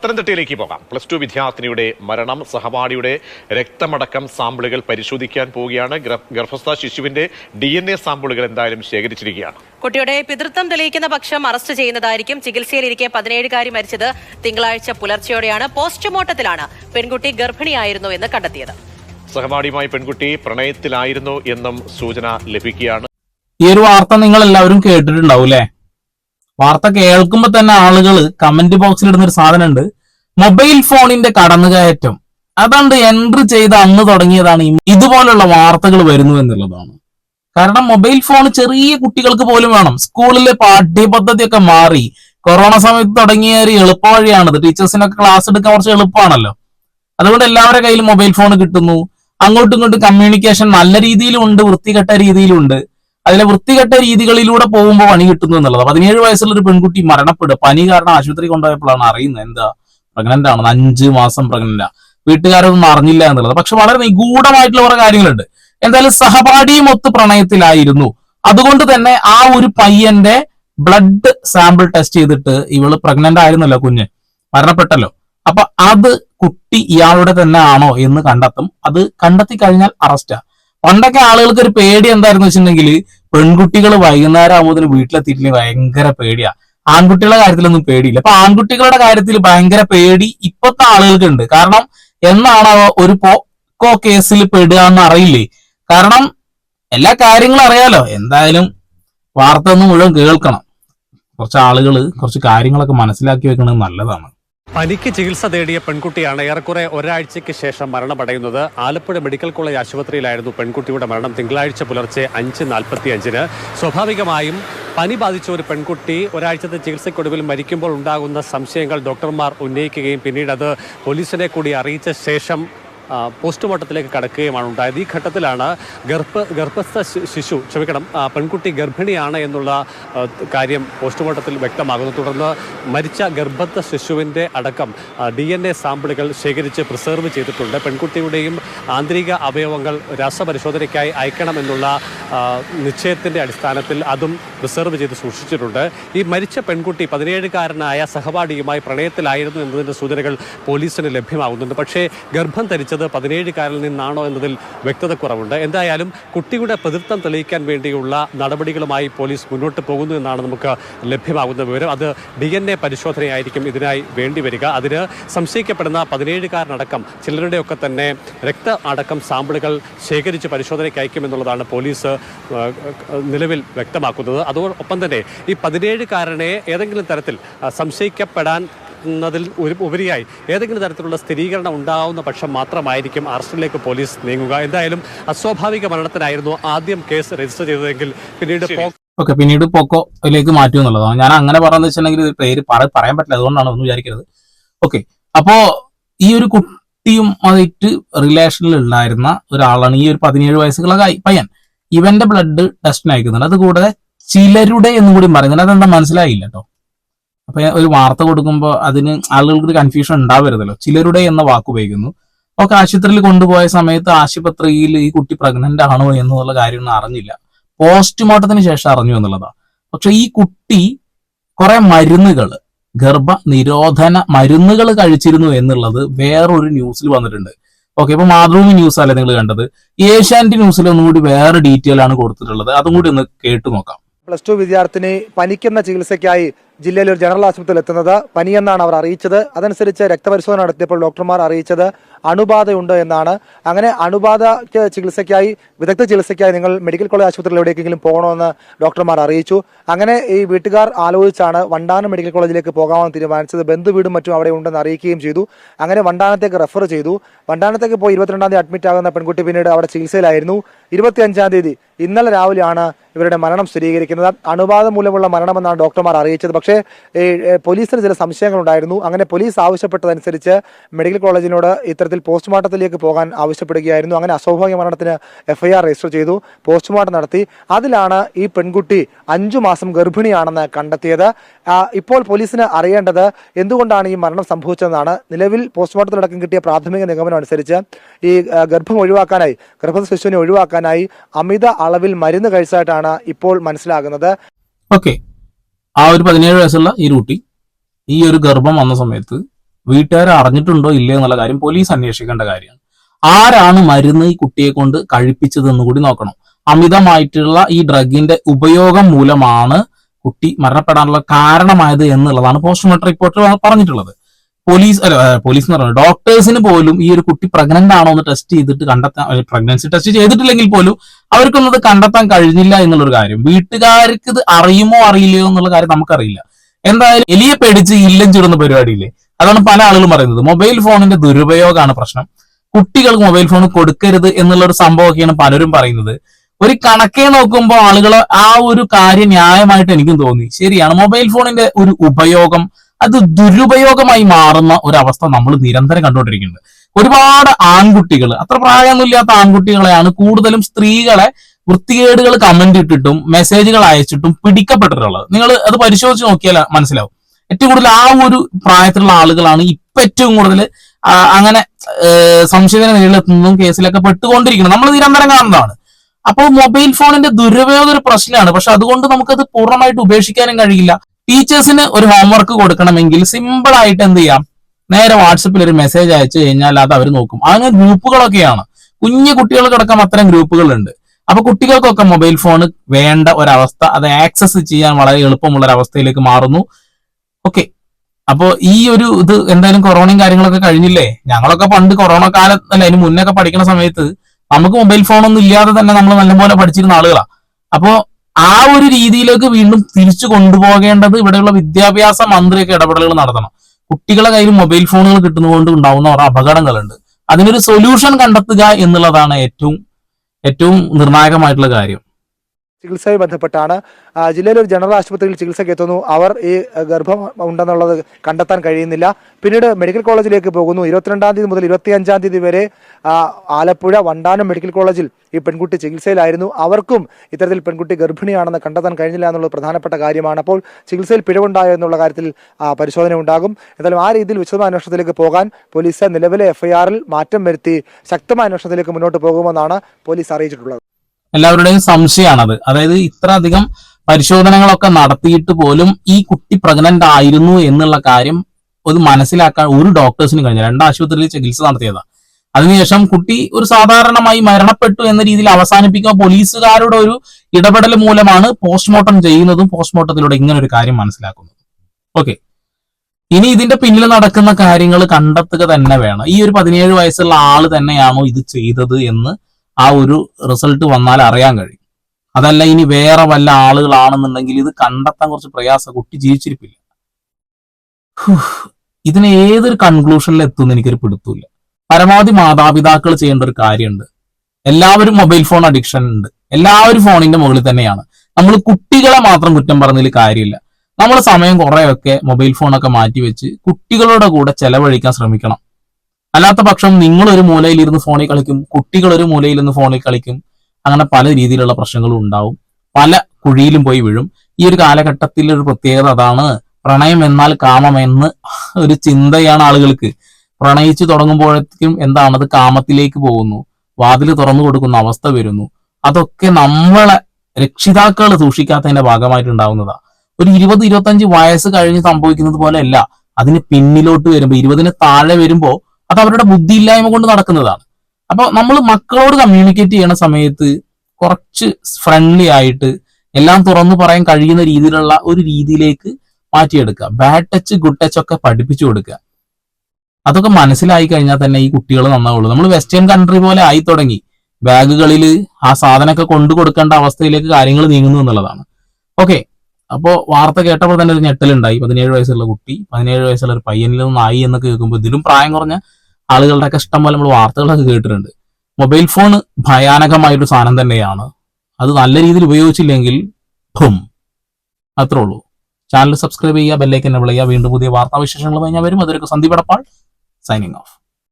പത്തനംതിട്ടയിലേക്ക് പോകാം. Plus two വിദ്യാർത്ഥിനിയുടെ മരണം സഹപാഠിയുടെ രക്തമടക്കം സാമ്പിളുകൾ പരിശോധിക്കാൻ പോവുകയാണ്. ഗർഭസ്ഥ ശിശുവിന്റെ ഡി എൻ എ സാമ്പിളുകൾ എന്തായാലും ശേഖരിച്ചിരിക്കുകയാണ്. കുട്ടിയുടെ പിതൃത്വം തെളിയിക്കുന്ന പക്ഷം അറസ്റ്റ് ചെയ്യുന്നതായിരിക്കും. ചികിത്സയിലിരിക്കെ പതിനേഴുകാരി മരിച്ചത് തിങ്കളാഴ്ച പുലർച്ചെയോടെയാണ്. പോസ്റ്റ്മോർട്ടത്തിലാണ് പെൺകുട്ടി ഗർഭിണിയായിരുന്നു എന്ന് കണ്ടെത്തിയത്. സഹപാഠിയുമായി പെൺകുട്ടി പ്രണയത്തിലായിരുന്നു എന്നും സൂചന ലഭിക്കുകയാണ്. ഈ ഒരു വാർത്ത നിങ്ങൾ എല്ലാവരും കേട്ടിട്ടുണ്ടാവും അല്ലെ വാർത്ത കേൾക്കുമ്പോ തന്നെ ആളുകൾ കമന്റ് ബോക്സിൽ ഇടുന്ന ഒരു സാധനമുണ്ട്. മൊബൈൽ ഫോണിന്റെ കടന്നുകയറ്റം. അതാണ്ട് എൻട്രി ചെയ്ത് അന്ന് തുടങ്ങിയതാണ് ഇതുപോലുള്ള വാർത്തകൾ വരുന്നു എന്നുള്ളതാണ്. കാരണം മൊബൈൽ ഫോൺ ചെറിയ കുട്ടികൾക്ക് പോലും വേണം. സ്കൂളിലെ പാഠ്യപദ്ധതിയൊക്കെ മാറി. കൊറോണ സമയത്ത് തുടങ്ങിയ ഒരു എളുപ്പ വഴിയാണിത് ടീച്ചേഴ്സിനൊക്കെ ക്ലാസ് എടുക്കാൻ കുറച്ച് എളുപ്പമാണല്ലോ. അതുകൊണ്ട് എല്ലാവരുടെ കയ്യിൽ മൊബൈൽ ഫോൺ കിട്ടുന്നു. അങ്ങോട്ടും ഇങ്ങോട്ടും കമ്മ്യൂണിക്കേഷൻ നല്ല രീതിയിലും ഉണ്ട് വൃത്തികെട്ട രീതിയിലും ഉണ്ട് അതിലെ വൃത്തികെട്ട രീതികളിലൂടെ പോകുമ്പോൾ പണി കിട്ടുന്നു എന്നുള്ളത്. പതിനേഴ് വയസ്സുള്ള ഒരു പെൺകുട്ടി മരണപ്പെടുക പനി കാരണം ആശുപത്രി കൊണ്ടുപോയപ്പോഴാണ് അറിയുന്നത്. എന്താ? പ്രഗ്നന്റ് ആണ്. അഞ്ച് മാസം പ്രഗ്നന്റ് വീട്ടുകാരൊന്നും അറിഞ്ഞില്ല എന്നുള്ളത്. പക്ഷെ വളരെ നിഗൂഢമായിട്ടുള്ള കുറെ കാര്യങ്ങളുണ്ട്. എന്തായാലും സഹപാഠിയും ഒത്ത് പ്രണയത്തിലായിരുന്നു. അതുകൊണ്ട് തന്നെ ആ ഒരു പയ്യന്റെ ബ്ലഡ് സാമ്പിൾ ടെസ്റ്റ് ചെയ്തിട്ട് ഇവൾ പ്രഗ്നന്റ് ആയിരുന്നല്ലോ കുഞ്ഞ്. മരണപ്പെട്ടല്ലോ. അപ്പൊ അത് കുട്ടി ഇയാളുടെ തന്നെ ആണോ എന്ന് കണ്ടെത്തും. അത് കണ്ടെത്തി കഴിഞ്ഞാൽ അറസ്റ്റാ പണ്ടൊക്കെ ആളുകൾക്ക് ഒരു പേടി എന്തായിരുന്നു വെച്ചിട്ടുണ്ടെങ്കിൽ പെൺകുട്ടികൾ വൈകുന്നേരം ആകുമ്പോൾ വീട്ടിലെത്തിയിട്ടില്ലെങ്കിൽ ഭയങ്കര പേടിയാ. ആൺകുട്ടികളുടെ കാര്യത്തിലൊന്നും പേടിയില്ല. അപ്പൊ ആൺകുട്ടികളുടെ കാര്യത്തിൽ ഭയങ്കര പേടി ഇപ്പോഴത്തെ ആളുകൾക്ക് ഉണ്ട് കാരണം എന്നാണ് ഒരു പോക്കോ കേസിൽ പെടുക അറിയില്ലേ? കാരണം എല്ലാ കാര്യങ്ങളും അറിയാലോ. എന്തായാലും വാർത്ത ഒന്ന് മുഴുവൻ കേൾക്കണം. കുറച്ച് ആളുകൾ കുറച്ച് കാര്യങ്ങളൊക്കെ മനസ്സിലാക്കി വെക്കുന്നത് നല്ലതാണ്. പനിക്ക് ചികിത്സ തേടിയ പെൺകുട്ടിയാണ് ഏറെക്കുറെ ഒരാഴ്ചയ്ക്ക് ശേഷം മരണമടയുന്നത്. ആലപ്പുഴ മെഡിക്കൽ കോളേജ് ആശുപത്രിയിലായിരുന്നു പെൺകുട്ടിയുടെ മരണം. തിങ്കളാഴ്ച പുലർച്ചെ അഞ്ച് നാൽപ്പത്തി അഞ്ചിന് സ്വാഭാവികമായും പനി ബാധിച്ച ഒരു പെൺകുട്ടി ഒരാഴ്ചത്തെ ചികിത്സയ്ക്കൊടുവിൽ മരിക്കുമ്പോൾ ഉണ്ടാകുന്ന സംശയങ്ങൾ ഡോക്ടർമാർ ഉന്നയിക്കുകയും പിന്നീട് അത് പോലീസിനെ കൂടി അറിയിച്ച ശേഷം പോസ്റ്റ്മോർട്ടത്തിലേക്ക് കടക്കുകയുമാണ് ഉണ്ടായത്. ഈ ഘട്ടത്തിലാണ് ഗർഭ ഗർഭസ്ഥ ശിശു ക്ഷമിക്കണം പെൺകുട്ടി ഗർഭിണിയാണ് എന്നുള്ള കാര്യം പോസ്റ്റ്മോർട്ടത്തിൽ വ്യക്തമാകുന്നു. തുടർന്ന് മരിച്ച ഗർഭസ്ഥ ശിശുവിന്റെ അടക്കം ഡി എൻ എ സാമ്പിളുകൾ ശേഖരിച്ച് പ്രിസർവ് ചെയ്തിട്ടുണ്ട്. പെൺകുട്ടിയുടെയും ആന്തരിക അവയവങ്ങൾ രാസപരിശോധനയ്ക്കായി അയക്കണമെന്നുള്ള നിശ്ചയത്തിന്റെ അടിസ്ഥാനത്തിൽ അതും റിസർവ് ചെയ്ത് സൂക്ഷിച്ചിട്ടുണ്ട്. ഈ മരിച്ച പെൺകുട്ടി പതിനേഴുകാരനായ സഹപാഠിയുമായി പ്രണയത്തിലായിരുന്നു എന്നതിന്റെ സൂചനകൾ പോലീസിന് ലഭ്യമാകുന്നുണ്ട് പക്ഷേ ഗർഭം ധരിച്ചത് പതിനേഴുകാരിൽ നിന്നാണോ എന്നതിൽ വ്യക്തത കുറവുണ്ട്. എന്തായാലും കുട്ടിയുടെ പ്രതിത്വം തെളിയിക്കാൻ വേണ്ടിയുള്ള നടപടികളുമായി പോലീസ് മുന്നോട്ട് പോകുന്നു എന്നാണ് നമുക്ക് ലഭ്യമാകുന്ന വിവരം. അത് ഡി എൻ എ പരിശോധനയായിരിക്കും ഇതിനായി വേണ്ടിവരിക അതിന് സംശയിക്കപ്പെടുന്ന പതിനേഴുകാരനടക്കം ചിലരുടെയൊക്കെ തന്നെ രക്ത അടക്കം സാമ്പിളുകൾ ശേഖരിച്ച് പരിശോധനയ്ക്ക് അയക്കുമെന്നുള്ളതാണ് പോലീസ് നിലവിൽ വ്യക്തമാക്കുന്നത്. അതോടൊപ്പം തന്നെ ഈ പതിനേഴുകാരനെ ഏതെങ്കിലും തരത്തിൽ സംശയിക്കപ്പെടാൻ ിൽ ഒരു ഉപരിയായി ഏതെങ്കിലും തരത്തിലുള്ള സ്ഥിരീകരണം ഉണ്ടാവുന്ന പക്ഷം മാത്രമായിരിക്കും അറസ്റ്റിലേക്ക് പോലീസ് നീങ്ങുക. എന്തായാലും അസ്വാഭാവിക മരണത്തിനായിരുന്നു ആദ്യം കേസ് രജിസ്റ്റർ ചെയ്തതെങ്കിൽ പിന്നീട്. ഓക്കെ പിന്നീട് പോക്കോയിലേക്ക് മാറ്റും എന്നുള്ളതാണ്. ഞാൻ അങ്ങനെ പറഞ്ഞു വെച്ചിട്ടുണ്ടെങ്കിൽ ഇത് പേര് പറയാൻ പറ്റില്ല. അതുകൊണ്ടാണ് ഒന്നും വിചാരിക്കരുത്. ഓക്കെ അപ്പോ ഈ ഒരു കുട്ടിയും ആയിട്ട് റിലേഷനിൽ ഉണ്ടായിരുന്ന ഒരാളാണ് ഈ ഒരു പതിനേഴ് വയസ്സുള്ള പയ്യൻ. ഇവന്റെ ബ്ലഡ് ടെസ്റ്റിന് അയക്കുന്നുണ്ട് അതുകൂടാതെ ചിലരുടെ എന്നും കൂടി പറയുന്നുണ്ട് അതെന്താ മനസ്സിലായില്ല കേട്ടോ അപ്പൊ ഒരു വാർത്ത കൊടുക്കുമ്പോൾ അതിന് ആളുകൾക്ക് കൺഫ്യൂഷൻ ഉണ്ടാവരുതല്ലോ. ചിലരുടെ എന്ന വാക്ക് ഉപയോഗിക്കുന്നു. ഒക്കെ ആശുപത്രിയിൽ കൊണ്ടുപോയ സമയത്ത് ആശുപത്രിയിൽ ഈ കുട്ടി പ്രഗ്നന്റ് ആണോ എന്നുള്ള കാര്യമൊന്നും അറിഞ്ഞില്ല. പോസ്റ്റ്മോർട്ടത്തിന് ശേഷം അറിഞ്ഞു എന്നുള്ളതാ. പക്ഷെ ഈ കുട്ടി കുറെ മരുന്നുകൾ ഗർഭ നിരോധന മരുന്നുകൾ കഴിച്ചിരുന്നു എന്നുള്ളത് വേറൊരു ന്യൂസിൽ വന്നിട്ടുണ്ട്. ഓക്കെ ഇപ്പൊ മാതൃഭൂമി ന്യൂസ് അല്ലേ നിങ്ങൾ കണ്ടത്? ഏഷ്യാനെറ്റ് ന്യൂസിൽ ഒന്നുകൂടി വേറെ ഡീറ്റെയിൽ ആണ് കൊടുത്തിട്ടുള്ളത്. അതും കൂടി ഒന്ന് കേട്ടു നോക്കാം. പ്ലസ് ടു വിദ്യാർത്ഥിനി പനിക്കുന്ന ചികിത്സയ്ക്കായി ജില്ലയിലെ ഒരു ജനറൽ ആശുപത്രിയിൽ എത്തുന്നത് പനിയെന്നാണ് അവർ അറിയിച്ചത്. അതനുസരിച്ച് രക്തപരിശോധന നടത്തിയപ്പോൾ ഡോക്ടർമാർ അറിയിച്ചത് അണുബാധയുണ്ട് എന്നാണ്. അങ്ങനെ അണുബാധയ്ക്ക് ചികിത്സയ്ക്കായി വിദഗ്ധ ചികിത്സയ്ക്കായി നിങ്ങൾ മെഡിക്കൽ കോളേജ് ആശുപത്രിയിൽ എവിടേക്കെങ്കിലും പോകണമെന്ന് ഡോക്ടർമാർ അറിയിച്ചു. അങ്ങനെ ഈ വീട്ടുകാർ ആലോചിച്ചാണ് വണ്ടാനം മെഡിക്കൽ കോളേജിലേക്ക് പോകാമെന്ന് തീരുമാനിച്ചത്. ബന്ധുവീടും മറ്റും അവിടെ ഉണ്ടെന്ന് അറിയിക്കുകയും ചെയ്തു. അങ്ങനെ വണ്ടാനത്തേക്ക് റെഫർ ചെയ്തു. വണ്ടാനത്തേക്ക് പോയി ഇരുപത്തിരണ്ടാം തീയതി അഡ്മിറ്റ് ആകുന്ന പെൺകുട്ടി പിന്നീട് അവിടെ ചികിത്സയിലായിരുന്നു. ഇരുപത്തിയഞ്ചാം തീയതി ഇന്നലെ രാവിലെയാണ് ഇവരുടെ മരണം സ്ഥിരീകരിക്കുന്നത്. അണുബാധ മൂലമുള്ള മരണമെന്നാണ് ഡോക്ടർമാർ അറിയിച്ചത്. പക്ഷേ പോലീസിന് ചില സംശയങ്ങളുണ്ടായിരുന്നു. അങ്ങനെ പോലീസ് ആവശ്യപ്പെട്ടതനുസരിച്ച് മെഡിക്കൽ കോളേജിനോട് ഇത്തരത്തിൽ പോസ്റ്റ്മോർട്ടത്തിലേക്ക് പോകാൻ ആവശ്യപ്പെടുകയായിരുന്നു. അങ്ങനെ അസ്വാഭാവിക മരണത്തിന് എഫ്ഐആർ രജിസ്റ്റർ ചെയ്തു പോസ്റ്റ്മോർട്ടം നടത്തി. അതിലാണ് ഈ പെൺകുട്ടി അഞ്ചു മാസം ഗർഭിണിയാണെന്ന് കണ്ടെത്തിയത്. ഇപ്പോൾ പോലീസിന് അറിയേണ്ടത് എന്തുകൊണ്ടാണ് ഈ മരണം സംഭവിച്ചതെന്നാണ്. നിലവിൽ പോസ്റ്റ്മോർട്ടത്തിലടക്കം കിട്ടിയ പ്രാഥമിക നിഗമനം അനുസരിച്ച് ഈ ഗർഭം ഒഴിവാക്കാനായി ഗർഭസ്ഥ ശിശുവിനെ ഒഴിവാക്കാനായി അമിത അളവിൽ മരുന്ന് കഴിച്ചതായിട്ടാണ് ഇപ്പോൾ മനസ്സിലാകുന്നത്. ഓക്കെ ആ ഒരു പതിനേഴ് വയസ്സുള്ള ഈ കുട്ടി ഈ ഒരു ഗർഭം വന്ന സമയത്ത് വീട്ടുകാർ അറിഞ്ഞിട്ടുണ്ടോ ഇല്ലയോ എന്നുള്ള കാര്യം പോലീസ് അന്വേഷിക്കേണ്ട കാര്യമാണ്. ആരാണ് മരുന്ന് ഈ കുട്ടിയെ കൊണ്ട് കഴിപ്പിച്ചതെന്ന് കൂടി നോക്കണം. അമിതമായിട്ടുള്ള ഈ ഡ്രഗിന്റെ ഉപയോഗം മൂലമാണ് കുട്ടി മരണപ്പെടാനുള്ള കാരണമായത് എന്നുള്ളതാണ് പോസ്റ്റ്മോർട്ടം റിപ്പോർട്ട് പറഞ്ഞിട്ടുള്ളത്. പോലീസ് പോലീസ് എന്ന് പറയുന്നത് ഡോക്ടേഴ്സിന് പോലും ഈ ഒരു കുട്ടി പ്രഗ്നന്റ് ആണോ എന്ന് ടെസ്റ്റ് ചെയ്തിട്ട് കണ്ടെത്താൻ പ്രഗ്നൻസി ടെസ്റ്റ് ചെയ്തിട്ടില്ലെങ്കിൽ പോലും അവർക്കൊന്നും അത് കണ്ടെത്താൻ കഴിഞ്ഞില്ല എന്നുള്ളൊരു കാര്യം. വീട്ടുകാർക്ക് ഇത് അറിയുമോ അറിയില്ലയോ എന്നുള്ള കാര്യം നമുക്കറിയില്ല. എന്തായാലും എലിയെ പേടിച്ച് ഇല്ലം ചുരുന്ന പരിപാടിയില്ലേ? അതാണ് പല ആളുകളും പറയുന്നത്. മൊബൈൽ ഫോണിന്റെ ദുരുപയോഗമാണ് പ്രശ്നം. കുട്ടികൾക്ക് മൊബൈൽ ഫോൺ കൊടുക്കരുത് എന്നുള്ള ഒരു സംഭവമൊക്കെയാണ് പലരും പറയുന്നത്. ഒരു കണക്കേ നോക്കുമ്പോൾ ആളുകൾ ആ ഒരു കാര്യം ന്യായമായിട്ട് എനിക്കും തോന്നി. ശരിയാണ് മൊബൈൽ ഫോണിന്റെ ഒരു ഉപയോഗം അത് ദുരുപയോഗമായി മാറുന്ന ഒരവസ്ഥ നമ്മൾ നിരന്തരം കണ്ടുകൊണ്ടിരിക്കുന്നുണ്ട്. ഒരുപാട് ആൺകുട്ടികൾ അത്ര പ്രായമൊന്നുമില്ലാത്ത ആൺകുട്ടികളെയാണ് കൂടുതലും സ്ത്രീകളെ വൃത്തികേടുകൾ കമന്റ് ഇട്ടിട്ടും മെസ്സേജുകൾ അയച്ചിട്ടും പിടിക്കപ്പെട്ടിട്ടുള്ളത്. നിങ്ങൾ അത് പരിശോധിച്ച് നോക്കിയാൽ മനസ്സിലാവും. ഏറ്റവും കൂടുതൽ ആ ഒരു പ്രായത്തിലുള്ള ആളുകളാണ് ഇപ്പൊ ഏറ്റവും കൂടുതൽ അങ്ങനെ സംശയത്തിന് നേരിലെത്തുന്നതും കേസിലൊക്കെ പെട്ടുകൊണ്ടിരിക്കുന്നത്. നമ്മൾ നിരന്തരം കാണുന്നതാണ്. അപ്പോൾ മൊബൈൽ ഫോണിന്റെ ദുരുപയോഗം ഒരു പ്രശ്നമാണ്. പക്ഷെ അതുകൊണ്ട് നമുക്കത് പൂർണമായിട്ട് ഉപേക്ഷിക്കാനും കഴിയില്ല. ടീച്ചേഴ്സിന് ഒരു ഹോംവർക്ക് കൊടുക്കണമെങ്കിൽ സിമ്പിൾ ആയിട്ട് എന്ത് ചെയ്യാം? നേരെ വാട്സപ്പിൽ ഒരു മെസ്സേജ് അയച്ചു കഴിഞ്ഞാൽ അത് അവർ നോക്കും. അങ്ങനെ ഗ്രൂപ്പുകളൊക്കെയാണ്. കുഞ്ഞു കുട്ടികൾക്കടക്കം അത്തരം ഗ്രൂപ്പുകളുണ്ട്. അപ്പൊ കുട്ടികൾക്കൊക്കെ മൊബൈൽ ഫോൺ വേണ്ട ഒരവസ്ഥ അത് ആക്സസ് ചെയ്യാൻ വളരെ എളുപ്പമുള്ള ഒരു അവസ്ഥയിലേക്ക് മാറുന്നു. ഓക്കെ അപ്പോ ഈ ഒരു ഇത് എന്തായാലും കൊറോണയും കാര്യങ്ങളൊക്കെ കഴിഞ്ഞില്ലേ? ഞങ്ങളൊക്കെ പണ്ട് കൊറോണ കാലത്ത് അല്ല അതിന് മുന്നൊക്കെ പഠിക്കുന്ന സമയത്ത് നമുക്ക് മൊബൈൽ ഫോണൊന്നും ഇല്ലാതെ തന്നെ നമ്മൾ നല്ലപോലെ പഠിച്ചിരുന്ന ആളുകളാണ് അപ്പോ ആ ഒരു രീതിയിലേക്ക് വീണ്ടും തിരിച്ചു കൊണ്ടുപോകേണ്ടത് ഇവിടെയുള്ള വിദ്യാഭ്യാസ മന്ത്രിയൊക്കെ ഇടപെടലുകൾ നടത്തണം. കുട്ടികളെ കയ്യിൽ മൊബൈൽ ഫോണുകൾ കിട്ടുന്നതുകൊണ്ട് ഉണ്ടാവുന്ന ഓരോ അപകടങ്ങളുണ്ട്. അതിനൊരു സൊല്യൂഷൻ കണ്ടെത്തുക എന്നുള്ളതാണ് ഏറ്റവും ഏറ്റവും നിർണായകമായിട്ടുള്ള കാര്യം. ചികിത്സയുമായി ബന്ധപ്പെട്ടാണ്. ജില്ലയിലെ ഒരു ജനറൽ ആശുപത്രിയിൽ ചികിത്സയ്ക്ക് എത്തുന്നു. അവർ ഈ ഗർഭം ഉണ്ടെന്നുള്ളത് കണ്ടെത്താൻ കഴിയുന്നില്ല. പിന്നീട് മെഡിക്കൽ കോളേജിലേക്ക് പോകുന്നു. ഇരുപത്തിരണ്ടാം തീയതി മുതൽ ഇരുപത്തിയഞ്ചാം തീയതി വരെ ആലപ്പുഴ വണ്ടാനം മെഡിക്കൽ കോളേജിൽ ഈ പെൺകുട്ടി ചികിത്സയിലായിരുന്നു. അവർക്കും ഇത്തരത്തിൽ പെൺകുട്ടി ഗർഭിണിയാണെന്ന് കണ്ടെത്താൻ കഴിഞ്ഞില്ല എന്നുള്ളത് പ്രധാനപ്പെട്ട കാര്യമാണ്. അപ്പോൾ ചികിത്സയിൽ പിഴവുണ്ടായോ എന്നുള്ള കാര്യത്തിൽ പരിശോധന ഉണ്ടാകും. എന്തായാലും ആ രീതിയിൽ വിശദമായ അന്വേഷണത്തിലേക്ക് പോകാൻ പോലീസ് നിലവിലെ എഫ്ഐആറിൽ മാറ്റം വരുത്തി ശക്തമായ അന്വേഷണത്തിലേക്ക് മുന്നോട്ട് പോകുമെന്നാണ് പോലീസ് അറിയിച്ചിട്ടുള്ളത്. എല്ലാവരുടെയും സംശയമാണത്. അതായത് ഇത്ര അധികം പരിശോധനകളൊക്കെ നടത്തിയിട്ട് പോലും ഈ കുട്ടി പ്രഗ്നന്റ് ആയിരുന്നു എന്നുള്ള കാര്യം ഒരു മനസ്സിലാക്കാൻ ഒരു ഡോക്ടേഴ്സിന് കഴിഞ്ഞ രണ്ട് ആശുപത്രിയിൽ ചികിത്സ നടത്തിയതാ. അതിനുശേഷം കുട്ടി ഒരു സാധാരണമായി മരണപ്പെട്ടു എന്ന രീതിയിൽ അവസാനിപ്പിക്കുക പോലീസുകാരുടെ ഒരു ഇടപെടൽ മൂലമാണ് പോസ്റ്റ്മോർട്ടം ചെയ്യുന്നതും പോസ്റ്റ്മോർട്ടത്തിലൂടെ ഇങ്ങനെ ഒരു കാര്യം മനസ്സിലാക്കുന്നതും. ഓക്കെ ഇനി ഇതിന്റെ പിന്നിൽ നടക്കുന്ന കാര്യങ്ങൾ കണ്ടെത്തുക തന്നെ വേണം. ഈ ഒരു പതിനേഴ് വയസ്സുള്ള ആൾ തന്നെയാണോ ഇത് ചെയ്തത് എന്ന് ആ ഒരു റിസൾട്ട് വന്നാൽ അറിയാൻ കഴിയും. അതല്ല ഇനി വേറെ വല്ല ആളുകളാണെന്നുണ്ടെങ്കിൽ ഇത് കണ്ടെത്താൻ കുറച്ച് പ്രയാസം. കുട്ടി ജീവിച്ചിരിപ്പില്ല. ഇതിന് ഏതൊരു കൺക്ലൂഷനിൽ എത്തുമെന്ന് എനിക്കൊരു പിടുത്തമില്ല പരമാവധി മാതാപിതാക്കൾ ചെയ്യേണ്ട ഒരു കാര്യമുണ്ട്. എല്ലാവരും മൊബൈൽ ഫോൺ അഡിക്ഷൻ ഉണ്ട്. എല്ലാവരും ഫോണിന്റെ മുകളിൽ തന്നെയാണ്. നമ്മൾ കുട്ടികളെ മാത്രം കുറ്റം പറഞ്ഞതിൽ കാര്യമില്ല. നമ്മൾ സമയം കുറെയൊക്കെ മൊബൈൽ ഫോണൊക്കെ മാറ്റി വെച്ച് കുട്ടികളുടെ കൂടെ ചെലവഴിക്കാൻ ശ്രമിക്കണം. അല്ലാത്ത പക്ഷം നിങ്ങൾ ഒരു മൂലയിൽ ഇരുന്ന് ഫോണിൽ കളിക്കും കുട്ടികൾ ഒരു മൂലയിൽ ഇരുന്ന് ഫോണിൽ കളിക്കും അങ്ങനെ പല രീതിയിലുള്ള പ്രശ്നങ്ങളും ഉണ്ടാവും. പല കുഴിയിലും പോയി വീഴും. ഈ ഒരു കാലഘട്ടത്തിൽ ഒരു പ്രത്യേകത അതാണ് പ്രണയം എന്നാൽ കാമം എന്ന് ഒരു ചിന്തയാണ് ആളുകൾക്ക്. പ്രണയിച്ചു തുടങ്ങുമ്പോഴേക്കും എന്താണത് കാമത്തിലേക്ക് പോകുന്നു. വാതിൽ തുറന്നു കൊടുക്കുന്ന അവസ്ഥ വരുന്നു. അതൊക്കെ നമ്മളെ രക്ഷിതാക്കൾ സൂക്ഷിക്കാത്തതിന്റെ ഭാഗമായിട്ടുണ്ടാവുന്നതാ. ഒരു ഇരുപത് ഇരുപത്തഞ്ച് വയസ്സ് കഴിഞ്ഞ് സംഭവിക്കുന്നത് പോലെയല്ല. അതിന് പിന്നിലോട്ട് വരുമ്പോ ഇരുപതിന് താഴെ വരുമ്പോ അത് അവരുടെ ബുദ്ധിയില്ലായ്മ കൊണ്ട് നടക്കുന്നതാണ്. അപ്പൊ നമ്മൾ മക്കളോട് കമ്മ്യൂണിക്കേറ്റ് ചെയ്യണ സമയത്ത് കുറച്ച് ഫ്രണ്ട്ലി ആയിട്ട് എല്ലാം തുറന്നു പറയാൻ കഴിയുന്ന രീതിയിലുള്ള ഒരു രീതിയിലേക്ക് മാറ്റിയെടുക്കുക. ബാഡ് ടച്ച് ഗുഡ് ടച്ച് ഒക്കെ പഠിപ്പിച്ചു കൊടുക്കുക. അതൊക്കെ മനസ്സിലായി കഴിഞ്ഞാൽ തന്നെ ഈ കുട്ടികൾ നന്നാവുള്ളൂ. നമ്മൾ വെസ്റ്റേൺ കൺട്രി പോലെ ആയി തുടങ്ങി. ബാഗുകളിൽ ആ സാധനമൊക്കെ കൊണ്ടു കൊടുക്കേണ്ട അവസ്ഥയിലേക്ക് കാര്യങ്ങൾ നീങ്ങുന്നു എന്നുള്ളതാണ്. ഓക്കെ അപ്പോൾ വാർത്ത കേട്ടപ്പോൾ തന്നെ ഒരു ഞെട്ടലുണ്ടായി. പതിനേഴ് വയസ്സുള്ള കുട്ടി പതിനേഴ് വയസ്സുള്ള ഒരു പയ്യനിൽ നിന്നായി എന്നൊക്കെ കേൾക്കുമ്പോൾ ഇതിലും പ്രായം കുറഞ്ഞ ആളുകളുടെ ഒക്കെ ഇഷ്ടം പോലെ നമ്മൾ വാർത്തകളൊക്കെ കേട്ടിട്ടുണ്ട്. മൊബൈൽ ഫോൺ ഭയാനകമായൊരു സാധനം തന്നെയാണ്. അത് നല്ല രീതിയിൽ ഉപയോഗിച്ചില്ലെങ്കിൽ ഭും അത്രേ ഉള്ളൂ. ചാനൽ സബ്സ്ക്രൈബ് ചെയ്യുക ബെല്ലൈക്കൻ എന്നെ വിളിക്കുക. വീണ്ടും പുതിയ വാർത്താവിശേഷങ്ങളുമായി ഞാൻ വരും. അതൊരു സന്ദീപ് എടപ്പാൾ സൈനിങ് ഓഫ്